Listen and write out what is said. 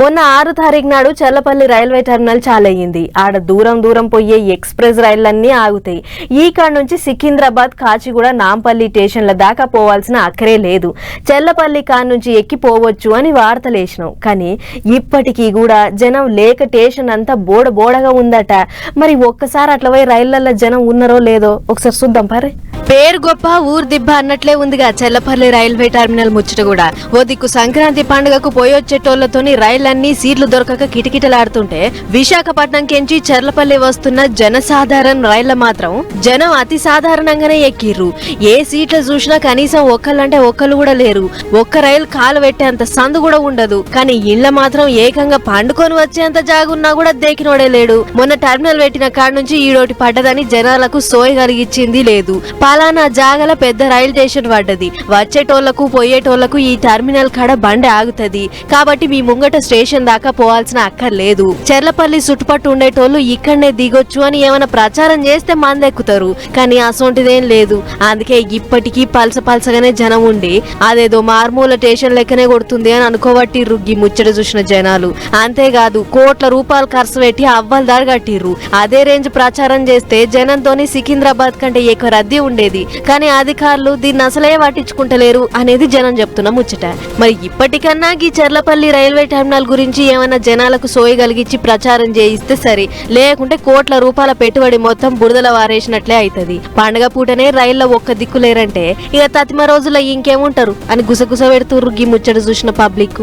మొన్న ఆరు తారీఖు నాడు చల్లపల్లి రైల్వే టెర్మినల్ చాలయ్యింది. ఆడ దూరం దూరం పోయే ఎక్స్ప్రెస్ రైళ్ళన్నీ ఆగుతాయి. ఈ కాడ నుంచి సికింద్రాబాద్ కాచిగూడ నాంపల్లి స్టేషన్ల దాకా పోవాల్సిన అక్కరే లేదు. చల్లపల్లి కాడ నుంచి ఎక్కి పోవచ్చు అని వార్తలేసినాం. కానీ ఇప్పటికీ కూడా జనం లేక స్టేషన్ అంతా బోడ బోడగా ఉందట. మరి ఒక్కసారి అట్లా పోయి రైళ్ళలో జనం ఉన్నారో లేదో ఒకసారి చూద్దాం పరే పేరు గొప్ప ఊరు దిబ్బ అన్నట్లే ఉందిగా చెల్లపల్లి రైల్వే టెర్మినల్ ముచ్చట కూడా. ఓ దిక్కు సంక్రాంతి పండుగకు పోయొచ్చేటోళ్ళతోని రైళ్ళన్నీ సీట్లు దొరకక కిటకిటలాడుతుంటే విశాఖపట్నం కెంచి చెర్లపల్లి వస్తున్న జనసాధారణ రైళ్ళ మాత్రం జనం అతి సాధారణంగానే ఎక్కిర్రు. ఏ సీట్లు చూసినా కనీసం ఒక్కళ్ళంటే ఒక్కళ్ళు కూడా లేరు. ఒక్క రైలు కాలు పెట్టేంత సందు కూడా ఉండదు. కానీ ఇళ్ళ మాత్రం ఏకంగా పండుకొని వచ్చేంత జాగున్నా కూడా దేకినోడే లేడు. మొన్న టెర్మినల్ పెట్టిన కాడ నుంచి ఈడోటి పడ్డదని జనాలకు సోయ కలిగించింది లేదు. పలానా జాగల పెద్ద రైల్ స్టేషన్ పడ్డది వచ్చేటోళ్ళకు పోయేటోళ్ళకు ఈ టెర్మినల్ కాడ బండి ఆగుతది. కాబట్టి మీ ముంగట స్టేషన్ దాకా పోవాల్సిన అక్కర్లేదు. చెర్లపల్లి చుట్టుపట్టు ఉండేటోళ్ళు ఇక్కడనే దిగొచ్చు అని ఏమైనా ప్రచారం చేస్తే మందెక్కుతారు. కానీ అసొంటిదేం లేదు. అందుకే ఇప్పటికీ పలస పలసగానే జనం ఉండి అదేదో మార్మూల స్టేషన్ లెక్కనే కొడుతుంది అని అనుకోబట్టి రుగ్గి ముచ్చట చూసిన జనాలు. అంతేకాదు కోట్ల రూపాయలు ఖర్చు పెట్టి అవ్వలు దారి కట్టిర్రు. అదే రేంజ్ ప్రచారం చేస్తే జనంతోని సికింద్రాబాద్ కంటే ఎక్కువ రద్దీ ఉండేది. కానీ అధికారులు దీన్ని అసలే పట్టించుకుంటలేరు అనేది జనం చెప్తున్న ముచ్చట. మరి ఇప్పటికన్నా ఈ చెర్లపల్లి రైల్వే టెర్మినల్ గురించి ఏమైనా జనాలకు సోయి కలిగించి ప్రచారం చేయిస్తే సరే లేకుంటే కోట్ల రూపాయల పెట్టుబడి మొత్తం బురదల వారేసినట్లే అవుతుంది పండగ పూటనే రైల్లో ఒక్క దిక్కు లేరంటే ఇక తతిమ రోజుల్లో ఇంకేముంటారు అని గుసగుస పెడుతుర్రు గీ ముచ్చట చూసిన పబ్లిక్